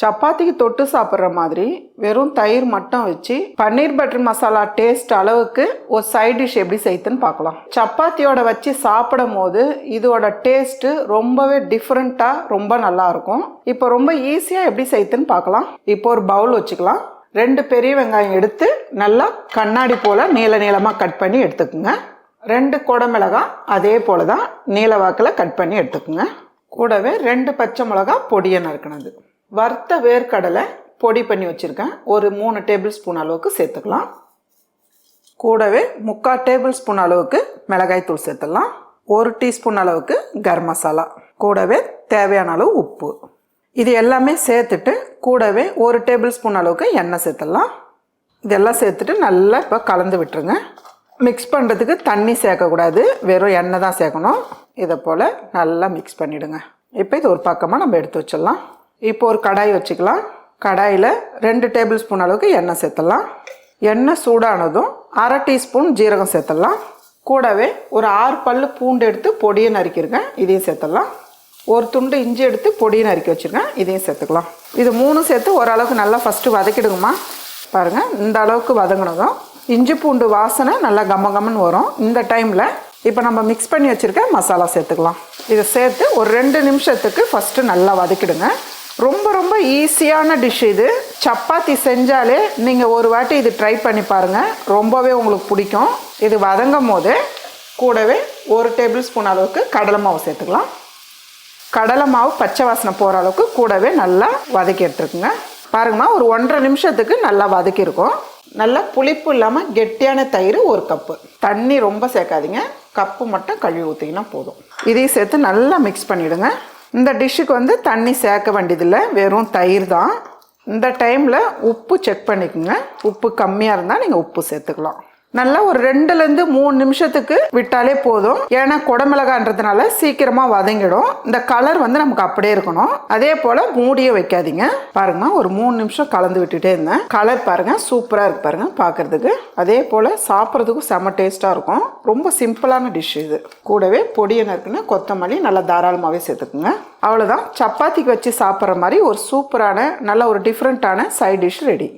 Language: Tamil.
சப்பாத்திக்கு தொட்டு சாப்பிட்ற மாதிரி வெறும் தயிர் மட்டும் வச்சு பன்னீர் பட்டர் மசாலா டேஸ்ட் அளவுக்கு ஒரு சைட் டிஷ் எப்படி செய்யுதுன்னு பார்க்கலாம். சப்பாத்தியோட வச்சு சாப்பிடும் போது இதோட டேஸ்ட்டு ரொம்பவே டிஃப்ரெண்ட்டாக ரொம்ப நல்லா இருக்கும். இப்போ ரொம்ப ஈஸியாக எப்படி செய்யுதுன்னு பார்க்கலாம். இப்போ ஒரு பவுல் வச்சுக்கலாம். ரெண்டு பெரிய வெங்காயம் எடுத்து நல்லா கண்ணாடி போல் நீள நீளமாக கட் பண்ணி எடுத்துக்கோங்க. ரெண்டு குடமிளகா அதே போல தான் நீல வாக்கில் கட் பண்ணி எடுத்துக்கோங்க. கூடவே ரெண்டு பச்சை மிளகா பொடியை நறுக்கினது. வறுத்த வேர்க்கடலை பொடி பண்ணி வச்சுருக்கேன். ஒரு மூணு டேபிள் ஸ்பூன் அளவுக்கு சேர்த்துக்கலாம். கூடவே முக்கால் டேபிள் ஸ்பூன் அளவுக்கு மிளகாய் தூள் சேர்த்துடலாம். ஒரு டீஸ்பூன் அளவுக்கு கரம் மசாலா. கூடவே தேவையான அளவு உப்பு. இது எல்லாமே சேர்த்துட்டு கூடவே ஒரு டேபிள் ஸ்பூன் அளவுக்கு எண்ணெய் சேர்த்துடலாம். இதெல்லாம் சேர்த்துட்டு நல்லா இப்போ கலந்து விட்டுருங்க. மிக்ஸ் பண்ணுறதுக்கு தண்ணி சேர்க்கக்கூடாது. வெறும் எண்ணெய் தான் சேர்க்கணும். இதை போல் நல்லா மிக்ஸ் பண்ணிவிடுங்க இப்போ இது ஒரு பக்கமாக நம்ம எடுத்து வச்சிடலாம். இப்போ ஒரு கடாய் வச்சுக்கலாம். கடாயில் ரெண்டு டேபிள் ஸ்பூன் அளவுக்கு எண்ணெய் சேர்த்துடலாம். எண்ணெய் சூடானதும் அரை டீஸ்பூன் ஜீரகம் சேர்த்துடலாம். கூடவே ஒரு ஆறு பல் பூண்டு எடுத்து பொடியை நறுக்கியிருக்கேன் இதையும் சேர்த்துடலாம். ஒரு துண்டு இஞ்சி எடுத்து பொடியை நறுக்கி வச்சுருக்கேன். இதையும் சேர்த்துக்கலாம். இது மூணும் சேர்த்து ஓரளவுக்கு நல்லா ஃபஸ்ட்டு வதக்கிடுங்கம்மா. பாருங்கள் இந்த அளவுக்கு வதங்கினதும் இஞ்சி பூண்டு வாசனை நல்லா கம்ம கம்மன்னு வரும். இந்த டைமில் இப்போ நம்ம மிக்ஸ் பண்ணி வச்சுருக்க மசாலா சேர்த்துக்கலாம். இதை சேர்த்து ஒரு ரெண்டு நிமிஷத்துக்கு ஃபஸ்ட்டு நல்லா வதக்கிடுங்க. ரொம்ப ரொம்ப ஈஸியான டிஷ் இது. சப்பாத்தி செஞ்சாலே நீங்கள் ஒரு வாட்டி இது ட்ரை பண்ணி பாருங்கள் ரொம்பவே உங்களுக்கு பிடிக்கும். இது வதங்கும் போது கூடவே ஒரு டேபிள் ஸ்பூன் அளவுக்கு கடலை மாவு சேர்த்துக்கலாம். கடலை மாவு பச்சை வாசனை போகிற அளவுக்கு கூடவே நல்லா வதக்கி எடுத்துருக்குங்க பாருங்கம்மா ஒரு ஒன்றரை நிமிஷத்துக்கு நல்லா வதக்கியிருக்கோம் நல்லா புளிப்பு இல்லாமல் கெட்டியான தயிர் ஒரு கப்பு. தண்ணி ரொம்ப சேர்க்காதீங்க. கப்பு மட்டும் கழுவி ஊற்றிங்கன்னா போதும். இதையும் சேர்த்து நல்லா மிக்ஸ் பண்ணிவிடுங்க இந்த டிஷ்ஷுக்கு வந்து தண்ணி சேர்க்க வேண்டியதில்லை. வெறும் தயிர் தான். இந்த டைமில் உப்பு செக் பண்ணிக்கோங்க. உப்பு கம்மியாக இருந்தால் நீங்கள் உப்பு சேர்த்துக்கலாம். நல்லா ஒரு ரெண்டுலேருந்து மூணு நிமிஷத்துக்கு விட்டாலே போதும். ஏன்னா குடமிளகான்றதுனால சீக்கிரமாக வதங்கிடும். இந்த கலர் வந்து நமக்கு அப்படியே இருக்கணும். அதே போல் மூடியே வைக்காதீங்க. பாருங்கம்மா ஒரு மூணு நிமிஷம் கலந்து விட்டுட்டே இருந்தேன். கலர் பாருங்க சூப்பராக இருக்கு பாருங்க பார்க்கறதுக்கு. அதே போல் சாப்பிட்றதுக்கும் செம டேஸ்ட்டாக இருக்கும். ரொம்ப சிம்பிளான டிஷ் இது. கூடவே பொடியை நறுக்குன்னு கொத்தமல்லி நல்லா தாராளமாகவே சேர்த்துக்குங்க. அவ்வளோதான் சப்பாத்திக்கு வச்சு சாப்பிட்ற மாதிரி ஒரு சூப்பரான நல்ல ஒரு டிஃப்ரெண்ட்டான சைட் டிஷ் ரெடி